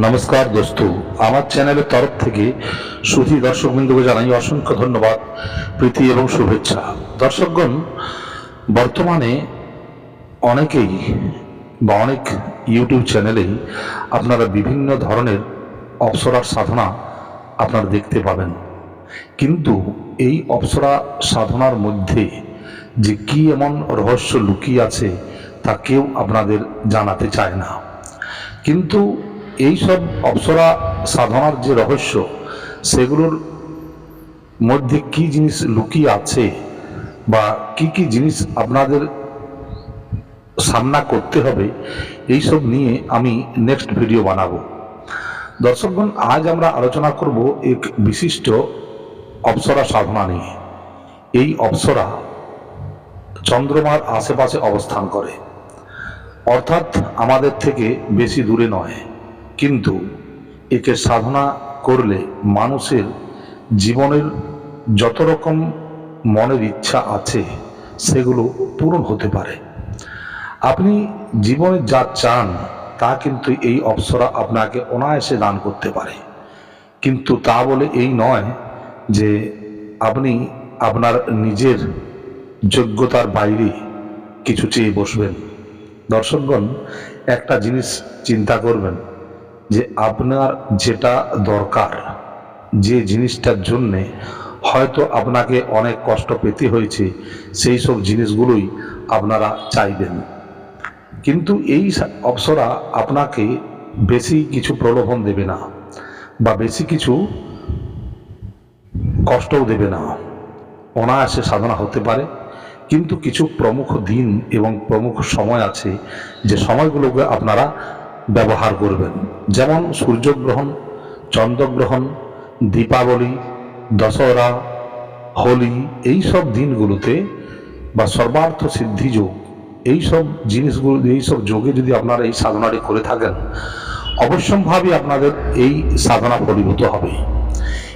নমস্কার দোস্ত। আমার চ্যানেলের তরফ থেকে সুধী দর্শকবৃন্দকে জানাই অসংখ্য ধন্যবাদ, প্রীতি এবং শুভেচ্ছা। দর্শকগণ, বর্তমানে অনেকেই বা অনেক ইউটিউব চ্যানেলেই আপনারা বিভিন্ন ধরনের অপসরার সাধনা আপনারা দেখতে পাবেন। কিন্তু এই অপসরা সাধনার মধ্যে যে কি এমন রহস্য লুকিয়ে আছে তা কেউ আপনাদের জানাতে চায় না। কিন্তু এই সব অপ্সরা সাধনার যে রহস্য, সেগুলোর মধ্যে কি জিনিস লুকিয়ে আছে বা কি কি জিনিস আপনাদের সামনা করতে হবে এই সব নিয়ে আমি নেক্সট ভিডিও বানাবো। দর্শকগণ, আজ আমরা আলোচনা করব এক বিশিষ্ট অপ্সরা সাধনা নিয়ে। এই অপ্সরা চন্দ্রমার আশেপাশে অবস্থান করে। অর্থাৎ আমাদের থেকে বেশি দূরে নয়। কিন্তু একে সাধনা করলে মানুষের জীবনের যত রকম মনের ইচ্ছা আছে, সেগুলো পূরণ হতে পারে। আপনি জীবনে যা চান, তা কিন্তু এই অপ্সরা আপনাকে অনায়াসে দান করতে পারে। কিন্তু তা বলে এই নয় যে আপনি আপনার নিজের যোগ্যতার বাইরে কিছু চেয়ে বসবেন। দর্শকগণ, একটা জিনিস চিন্তা করবেন। যে আপনার যেটা দরকার, যে জিনিসটার জন্যে হয়তো আপনাকে অনেক কষ্ট পেতে হয়েছে, সেই সব জিনিসগুলোই আপনারা চাইবেন। কিন্তু এই অপ্সরা আপনাকে বেশি কিছু প্রলোভন দেবে না বা বেশি কিছু কষ্টও দেবে না। অনায়াসে সাধনা হতে পারে, কিন্তু কিছু প্রমুখ দিন এবং প্রমুখ সময় আছে, যে সময়গুলোকে আপনারা ব্যবহার করবেন। যেমন সূর্যগ্রহণ, চন্দ্রগ্রহণ, দীপাবলি, দশহরা, হোলি এই সব দিনগুলোতে বা সর্বার্থ সিদ্ধি যোগ এই সব জিনিসগুলো এই সব যোগে যদি আপনারা এই সাধনাটি করে থাকেন, অবশ্যম্ভাবী আপনাদের এই সাধনা ফলীভূত হবে।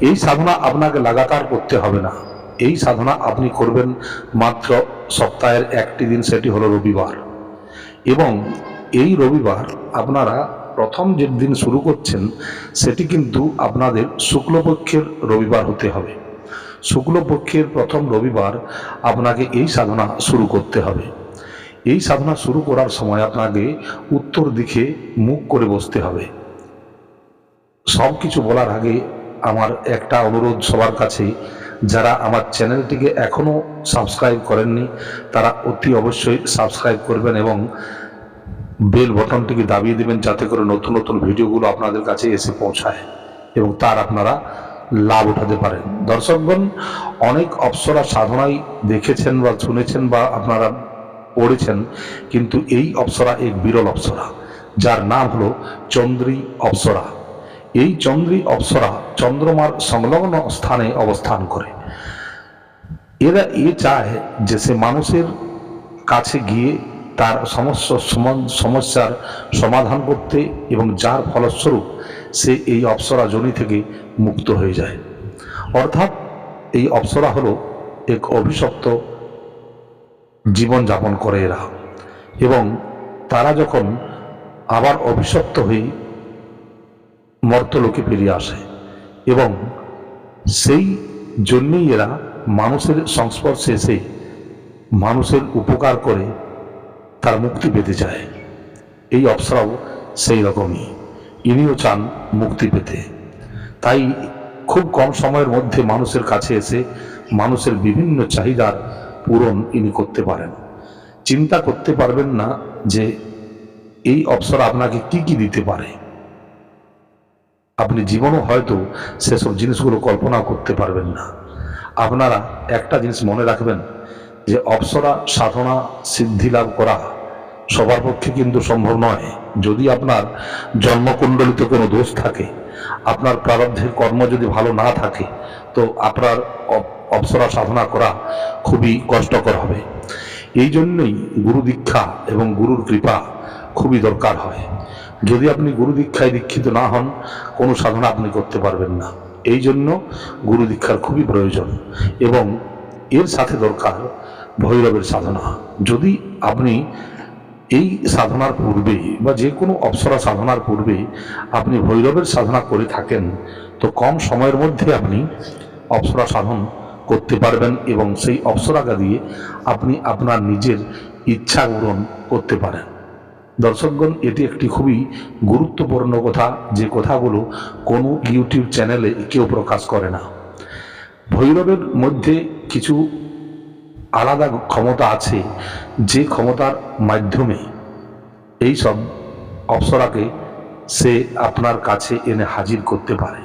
এই সাধনা আপনাকে লাগাতার করতে হবে না। এই সাধনা আপনি করবেন মাত্র সপ্তাহের একটি দিন, সেটি হলো রবিবার। এবং এই রবিবার আপনারা প্রথম যে দিন শুরু করছেন, সেটি কিন্তু আপনাদের শুক্লপক্ষের রবিবার হতে হবে। শুক্লপক্ষের প্রথম রবিবার আপনাকে এই সাধনা শুরু করতে হবে। এই সাধনা শুরু করার সময় আপনাকে উত্তর দিকে মুখ করে বসতে হবে। সব কিছু বলার আগে আমার একটা অনুরোধ সবার কাছে, যারা আমার চ্যানেলটিকে এখনও সাবস্ক্রাইব করেননি, তারা অতি অবশ্যই সাবস্ক্রাইব করবেন এবং বেল বটনটিকে দাবিয়ে দেবেন যাতে করে নতুন নতুন ভিডিওগুলো আপনাদের কাছে এসে পৌঁছায় এবং তার আপনারা লাভ উঠাতে পারেন। দর্শকগণ, অনেক অপ্সরা সাধনাই দেখেছেন বা শুনেছেন বা আপনারা পড়েছেন, কিন্তু এই অপ্সরা এক বিরল অপ্সরা, যার নাম হলো চন্দ্রী অপ্সরা। এই চন্দ্রী অপ্সরা চন্দ্রমার সংলগ্ন স্থানে অবস্থান করে। এরা এ চায় যে সে মানুষের কাছে গিয়ে তার সমস্ত সম- সমস্যার সমাধান করতে এবং যার ফলস্বরূপ সে এই অপ্সরা জনি থেকে মুক্ত হয়ে যায়। অর্থাৎ এই অপ্সরা হলো এক অভিশপ্ত জীবনযাপন করে এরা। এবং তারা যখন আবার অভিশপ্ত হয়ে মর্তলোকে ফিরে আসে এবং সেই জন্যেই এরা মানুষের সংস্পর্শে এসে মানুষের উপকার করে তার মুক্তি পেতে চায়। এই অপ্সরাও সেই রকমই। ইনিও চান মুক্তি পেতে। তাই খুব কম সময়ের মধ্যে মানুষের কাছে এসে মানুষের বিভিন্ন চাহিদার পূরণ ইনি করতে পারেন। চিন্তা করতে পারবেন না যে এই অপ্সরা আপনাকে কি কি দিতে পারে। আপনি জীবনও হয়তো সেসব জিনিসগুলো কল্পনা করতে পারবেন না। আপনারা একটা জিনিস মনে রাখবেন যে অপ্সরা সাধনা, সিদ্ধি লাভ করা সবার পক্ষে কিন্তু সম্ভব নয়। যদি আপনার জন্মকুণ্ডলিতে কোনো দোষ থাকে, আপনার প্রারব্ধের কর্ম যদি ভালো না থাকে, তো আপনার অপসরা সাধনা করা খুবই কষ্টকর হবে। এই জন্যই গুরু দীক্ষা এবং গুরুর কৃপা খুবই দরকার হয়। যদি আপনি গুরু দীক্ষায় দীক্ষিত না হন, কোনো সাধনা আপনি করতে পারবেন না। এই জন্য গুরু দীক্ষার খুবই প্রয়োজন এবং এর সাথে দরকার ভৈরবের সাধনা। যদি আপনি এই সাধনার পূর্বে বা যে কোনো অপ্সরা সাধনার পূর্বে আপনি ভৈরবের সাধনা করে থাকেন, তো কম সময়ের মধ্যে আপনি অপসরা সাধন করতে পারবেন এবং সেই অপ্সরাকা দিয়ে আপনি আপনার নিজের ইচ্ছা পূরণ করতে পারেন। দর্শকগণ, এটি একটি খুবই গুরুত্বপূর্ণ কথা, যে কথাগুলো কোনো ইউটিউব চ্যানেলে কেউ প্রকাশ করে না। ভৈরবের মধ্যে কিছু আলাদা ক্ষমতা আছে যে ক্ষমতার মাধ্যমে এই সব অপ্সরাকে সে আপনার কাছে এনে হাজির করতে পারে।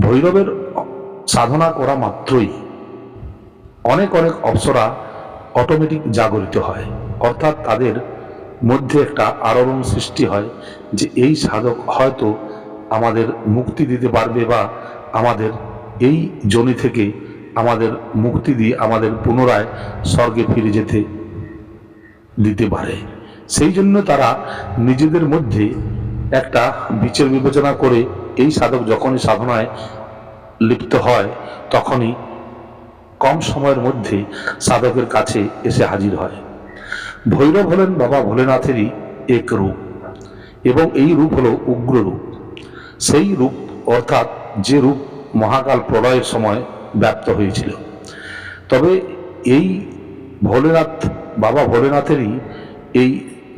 ভৈরবের সাধনা করা মাত্রই অনেক অনেক অপ্সরা অটোমেটিক জাগরিত হয়। অর্থাৎ তাদের মধ্যে একটা আলোড়ন সৃষ্টি হয় যে এই সাধক হয়তো আমাদের মুক্তি দিতে পারবে বা আমাদের এই জনি থেকে আমাদের মুক্তি দিয়ে আমাদের পুনরায় স্বর্গে ফিরে যেতে দিতে পারে। সেই জন্য তারা নিজেদের মধ্যে একটা বিচার বিবেচনা করে এই সাধক যখনই সাধনায় লিপ্ত হয়, তখনই কম সময়ের মধ্যে সাধকের কাছে এসে হাজির হয়। ভৈরব হলেন বাবা ভোলেনাথেরই এক রূপ এবং এই রূপ হলো উগ্র রূপ। সেই রূপ অর্থাৎ যে রূপ মহাকাল প্রলয়ের সময় ব্যপ্ত হয়েছিল। তবে এই ভোলেনাথ, বাবা ভোলেনাথেরই এই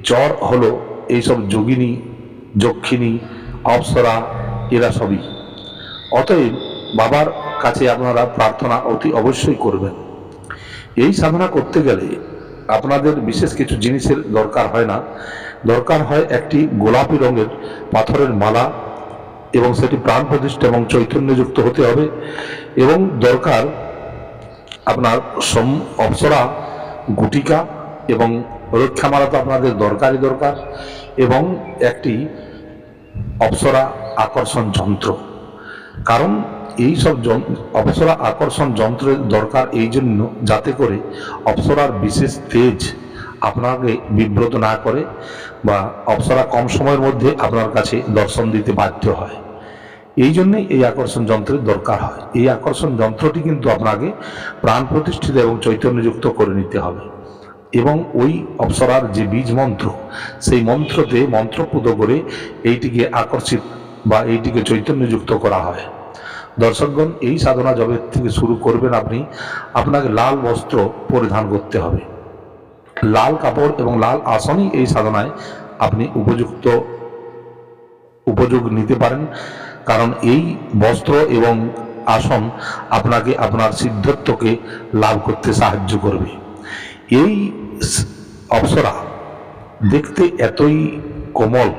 জ্বর হলো এইসব যোগিনী, যক্ষিণী, অপ্সরা, এরা সবই। অতএব বাবার কাছে আপনারা প্রার্থনা অতি অবশ্যই করবেন। এই সাধনা করতে গেলে আপনাদের বিশেষ কিছু জিনিসের দরকার হয় না। দরকার হয় একটি গোলাপি রঙের পাথরের মালা এবং সেটি প্রাণ প্রতিষ্ঠা এবং চৈতন্য চৈতন্যযুক্ত হতে হবে এবং দরকার আপনার সম অপ্সরা, গুটিকা এবং রক্ষামালা তো আপনাদের দরকারই দরকার এবং একটি অপ্সরা আকর্ষণ যন্ত্র। কারণ এই সব অপ্সরা আকর্ষণ যন্ত্রের দরকার এই জন্য যাতে করে অপসরার বিশেষ তেজ আপনাকে বিব্রত না করে বা অপ্সরা কম সময়ের মধ্যে আপনার কাছে দর্শন দিতে বাধ্য হয়। এই জন্যই এই আকর্ষণ যন্ত্রের দরকার হয়। এই আকর্ষণ যন্ত্রটি কিন্তু আপনাকে প্রাণ প্রতিষ্ঠিত এবং চৈতন্যযুক্ত করে নিতে হবে। এবং ওই অপ্সরার যে বীজ মন্ত্র, সেই মন্ত্রতে মন্ত্রপুত করে এইটিকে আকর্ষিত বা এইটিকে চৈতন্যযুক্ত করা হয়। দর্শকগণ, এই সাধনা যবে থেকে শুরু করবেন আপনি। আপনাকে লাল বস্ত্র পরিধান করতে হবে। লাল কাপড় এবং লাল আসনই এই সাধনায় আপনি উপযুক্ত উপযোগ নিতে পারেন। কারণ এই বস্ত্র এবং আসন আপনাকে আপনার সিদ্ধত্বকে লাভ করতে সাহায্য করবে। এই অপ্সরা দেখতে এতই কোমল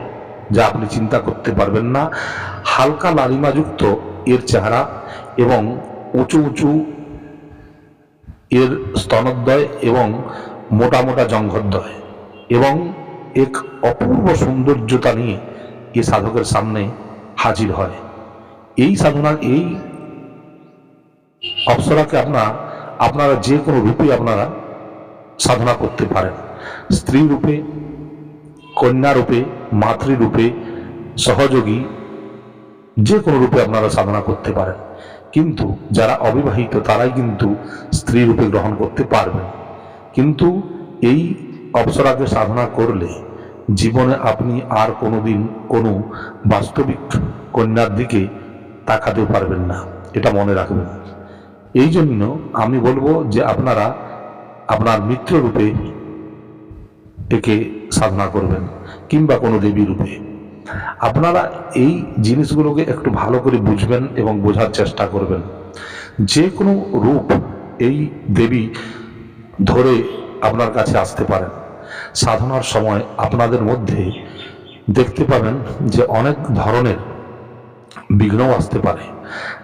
যা আপনি চিন্তা করতে পারবেন না। হালকা লালিমাযুক্ত এর চেহারা এবং উঁচু উঁচু এর স্তনোদ্বয় এবং মোটা মোটা জঙ্ঘদ্বয় এবং এক অপূর্ব সৌন্দর্যতা নিয়ে এ সাধকের সামনে হাজির হয়। এই সাধনার এই অপ্সরাকে আপনার, আপনারা যে কোনো রূপে আপনারা সাধনা করতে পারেন। স্ত্রী রূপে, কন্যা রূপে মাতৃরূপে সহযোগী যে কোনো রূপে আপনারা সাধনা করতে পারেন। কিন্তু যারা অবিবাহিত তারাই কিন্তু স্ত্রী রূপে গ্রহণ করতে পারবেন। কিন্তু এই অপ্সরাকে সাধনা করলে জীবনে আপনি আর কোনোদিন কোনো বাস্তবিক কন্যার দিকে তাকাতে পারবেন না। এটা মনে রাখবেন। এই জন্য আমি বলব যে আপনারা আপনার মিত্র রূপে একে সাধনা করবেন কিংবা কোনো দেবী রূপে। আপনারা এই জিনিসগুলোকে একটু ভালো করে বুঝবেন এবং বোঝার চেষ্টা করবেন। যে কোনো রূপ এই দেবী ধরে আপনার কাছে আসতে পারেন। সাধনার সময় আপনাদের মধ্যে দেখতে পাবেন যে অনেক ধরনের বিঘ্নও আসতে পারে।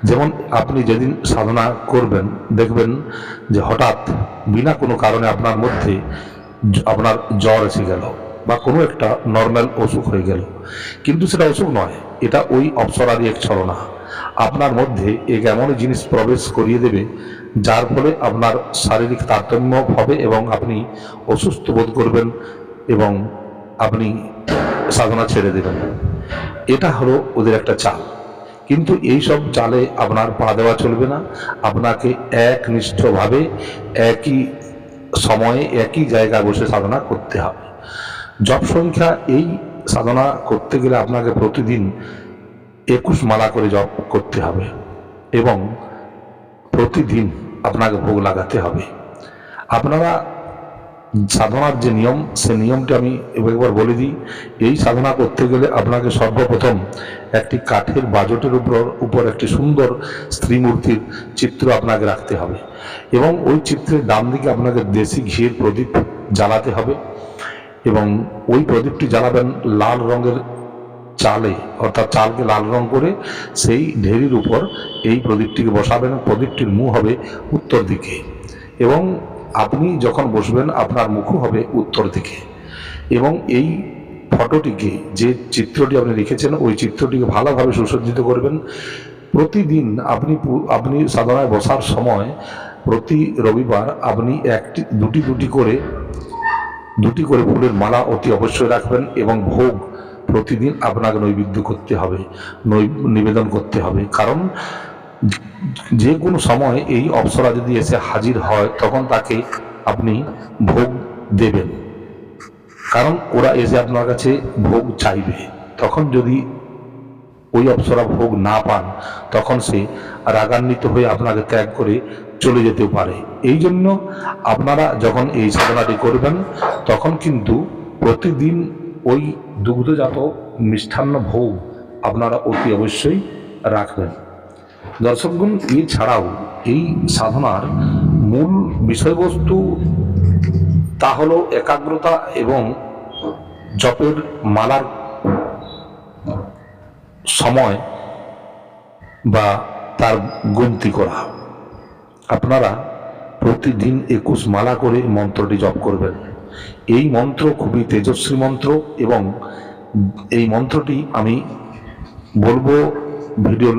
যেমন আপনি যেদিন সাধনা করবেন, দেখবেন যে হঠাৎ বিনা কোনো কারণে আপনার মধ্যে আপনার জ্বর এসে গেল বা কোনো একটা নর্মাল অসুখ হয়ে গেল। কিন্তু সেটা অসুখ নয়, এটা ওই অপসরারই এক ছলনা। আপনার মধ্যে এক এমন জিনিস প্রবেশ করিয়ে দেবে যার ফলে আপনার শারীরিক তারতম্য হবে এবং আপনি অসুস্থ বোধ করবেন এবং আপনি সাধনা ছেড়ে দেবেন। এটা হলো ওদের একটা চাল। কিন্তু এই সব চালে আপনার পা দেওয়া চলবে না। আপনাকে একনিষ্ঠভাবে একই সময়ে একই জায়গায় বসে সাধনা করতে হবে। জপ সংখ্যা এই সাধনা করতে গেলে আপনাকে প্রতিদিন একুশ মালা করে জপ করতে হবে এবং প্রতিদিন আপনাকে ভোগ লাগাতে হবে। আপনারা সাধনার যে নিয়ম, সে নিয়মটি আমি একবার বলে দিই। এই সাধনা করতে গেলে আপনাকে সর্বপ্রথম একটি কাঠের বাজটের উপর উপর একটি সুন্দর স্ত্রী মূর্তির চিত্র আপনাকে রাখতে হবে এবং ওই চিত্রের ডান দিকে আপনাকে দেশি ঘিয়ের প্রদীপ জ্বালাতে হবে এবং ওই প্রদীপটি জ্বালাবেন লাল রঙের চালে, অর্থাৎ চালকে লাল রং করে সেই ঢেরির উপর এই প্রদীপটিকে বসাবেন। প্রদীপটির মুখ হবে উত্তর দিকে এবং আপনি যখন বসবেন, আপনার মুখও হবে উত্তর দিকে এবং এই ফটোটিকে, যে চিত্রটি আপনি রেখেছেন, ওই চিত্রটিকে ভালোভাবে সুসজ্জিত করবেন। প্রতিদিন আপনি আপনি সাধনায় বসার সময় প্রতি রবিবার আপনি একটি, দুটি দুটি করে দুটি করে ফুলের মালা অতি অবশ্যই রাখবেন এবং ভোগ প্রতিদিন আপনাকে নৈবেদ্য করতে হবে নিবেদন করতে হবে। কারণ যে কোনো সময় এই অপ্সরা যদি এসে হাজির হয়, তখন তাকে আপনি ভোগ দেবেন। কারণ ওরা এসে আপনার কাছে ভোগ চাইবে। তখন যদি ওই অপ্সরা ভোগ না পান, তখন সে রাগান্বিত হয়ে আপনাকে ত্যাগ করে চলে যেতেও পারে। এই জন্য আপনারা যখন এই সাধনাটি করবেন, তখন কিন্তু প্রতিদিন ওই দুগ্ধজাত মিষ্টান্ন ভোগ আপনারা অতি অবশ্যই রাখবেন। দর্শকগণ, এছাড়াও এই সাধনার মূল বিষয়বস্তু তা হলো একাগ্রতা এবং জপের মালার সময় বা তার গুনতি করা। আপনারা প্রতিদিন একুশ মালা করে মন্ত্রটি জপ করবেন। এই মন্ত্র খুবই তেজস্বী মন্ত্র এবং এই মন্ত্রটি আমি বলব ভিডিওর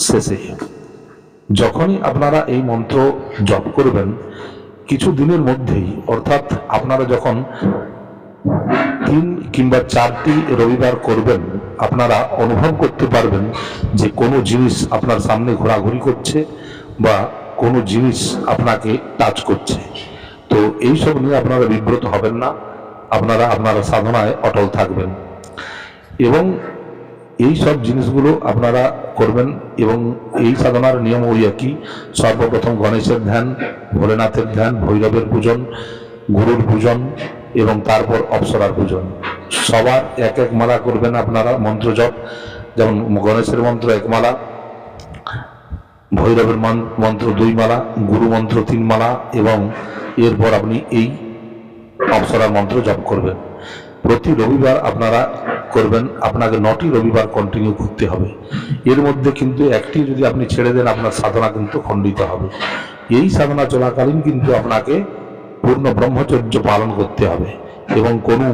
শেষে। যখনই আপনারা এই মন্ত্র জপ করবেন, কিছু দিনের মধ্যেই, অর্থাৎ আপনারা যখন তিন কিংবা চারটি রবিবার করবেন, আপনারা অনুভব করতে পারবেন যে কোনো জিনিস আপনার সামনে ঘোরাঘুরি করছে বা কোনো জিনিস আপনাকে টাচ করছে। তো এইসব নিয়ে আপনারা বিব্রত হবেন না। আপনারা আপনারা সাধনায় অটল থাকবেন। এবং এই সব জিনিসগুলো আপনারা করবেন এবং এই সাধনার নিয়ম ওই একই। সর্বপ্রথম গণেশের ধ্যান, ভোলেনাথের ধ্যান, ভৈরবের পূজন, গুরুর পূজন এবং তারপর অপ্সরার পূজন। সবার এক এক মালা করবেন আপনারা মন্ত্র জপ। যেমন গণেশের মন্ত্র এক মালা, ভৈরবের মান- মন্ত্র দুই মালা, গুরু মন্ত্র তিন মালা এবং এরপর আপনি এই অপ্সরার মন্ত্র জপ করবেন। প্রতি রবিবার আপনারা করবেন, আপনাকে নটি রবিবার কন্টিনিউ করতে হবে। এর মধ্যে কিন্তু একটি যদি আপনি ছেড়ে দেন, আপনার সাধনা কিন্তু খণ্ডিত হবে। এই সাধনা চলাকালীন কিন্তু আপনাকে পূর্ণ ব্রহ্মচর্য পালন করতে হবে এবং কোনো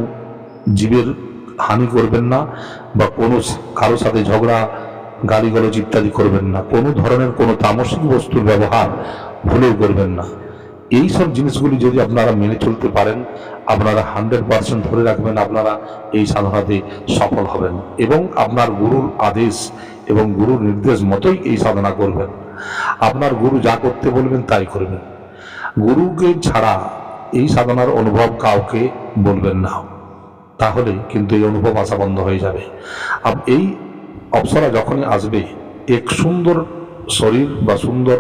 জীবের হানি করবেন না বা কোনো কারও সাথে ঝগড়া, গালিগালাজ ইত্যাদি করবেন না। কোনো ধরনের কোনো তামসিক বস্তুর ব্যবহার ভুলেও করবেন না। এই সব জিনিসগুলি যদি আপনারা মেনে চলতে পারেন, আপনারা হান্ড্রেড পার্সেন্ট ধরে রাখবেন, আপনারা এই সাধনাতে সফল হবেন এবং আপনার গুরুর আদেশ এবং গুরুর নির্দেশ মতোই এই সাধনা করবেন। আপনার গুরু যা করতে বলবেন তাই করবেন। গুরুকে ছাড়া এই সাধনার অনুভব কাউকে বলবেন না। তাহলে কিন্তু এই অনুভব আসা বন্ধ হয়ে যাবে। এই অপসরা যখনই আসবে, এক সুন্দর শরীর বা সুন্দর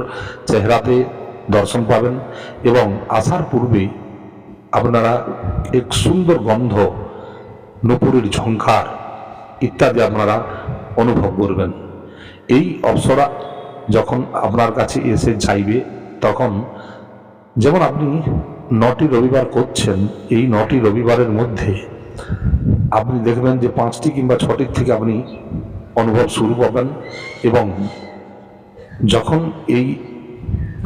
চেহারাতে দর্শন পাবেন এবং আসার পূর্বে আপনারা এক সুন্দর গন্ধ, নুপুরের ঝঙ্কার ইত্যাদি আপনারা অনুভব করবেন। এই অপসরা যখন আপনার কাছে এসে যাইবে, তখন যেমন আপনি নটি রবিবার করছেন, এই নটি রবিবারের মধ্যে আপনি দেখবেন যে পাঁচটি কিংবা ছটির থেকে আপনি অনুভব শুরু পাবেন এবং যখন এই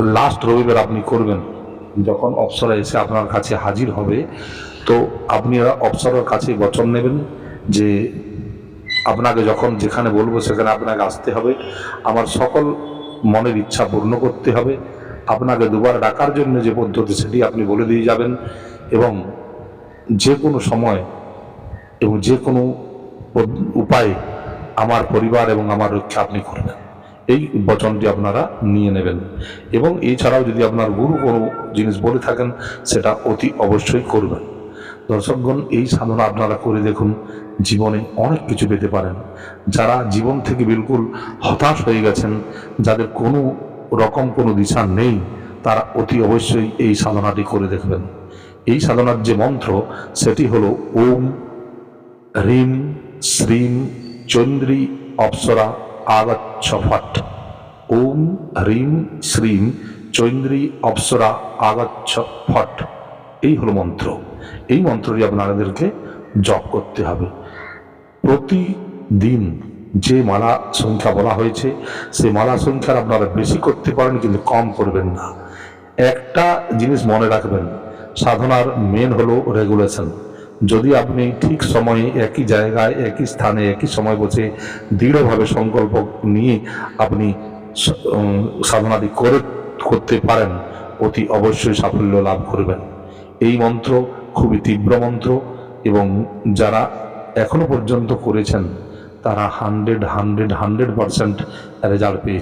লাস্ট রবিবার আপনি করবেন। যখন অপসরা এসে আপনার কাছে হাজির হবে, তো আপনি অপসরার কাছে বচন নেবেন যে, আপনাকে যখন যেখানে বলব সেখানে আপনাকে আসতে হবে। আমার সকল মনের ইচ্ছা পূর্ণ করতে হবে। আপনাকে দুবার ডাকার জন্য যে পদ্ধতি সেটি আপনি বলে দিয়ে যাবেন এবং যে কোনো সময় এবং যে কোনো উপায়ে আমার পরিবার এবং আমার রক্ষা আপনি করবেন। এই বচনটি আপনারা নিয়ে নেবেন। এবং এছাড়াও যদি আপনার গুরু কোনো জিনিস বলে থাকেন, সেটা অতি অবশ্যই করবেন। দর্শকগণ, এই সাধনা আপনারা করে দেখুন, জীবনে অনেক কিছু পেতে পারেন। যারা জীবন থেকে বিলকুল হতাশ হয়ে গেছেন, যাদের কোনো রকম কোনো দিশা নেই, তারা অতি অবশ্যই এই সাধনাটি করে দেখবেন। এই সাধনার যে মন্ত্র, সেটি হলো ওম, হ্রিম, শ্রীম, চন্দ্রী, অপ্সরা আগচ্ছ ফট ওম হ্রিম শ্রীম চৈন্দ্রী অপ্সরা আগচ্ছ ফট এই হলো মন্ত্র। এই মন্ত্রটি আপনাদেরকে জপ করতে হবে। প্রতিদিন যে মালা সংখ্যা বলা হয়েছে, সেই মালা সংখ্যার আপনারা বেশি করতে পারেন, কিন্তু কম করবেন না। একটা জিনিস মনে রাখবেন, সাধনার মেন হলো রেগুলেশন যদি আপনি ঠিক সময়ে একই জায়গায় একই স্থানে একই সময় বসে দৃঢ়ভাবে সংকল্প নিয়ে আপনি স- উম, সাধনাটি করে করতে পারেন অতি অবশ্যই সাফল্য লাভ করবেন। এই মন্ত্র খুবই তীব্র মন্ত্র এবং যারা এখনও পর্যন্ত করেছেন তারা hundred hundred hundred percent result পেয়েছে।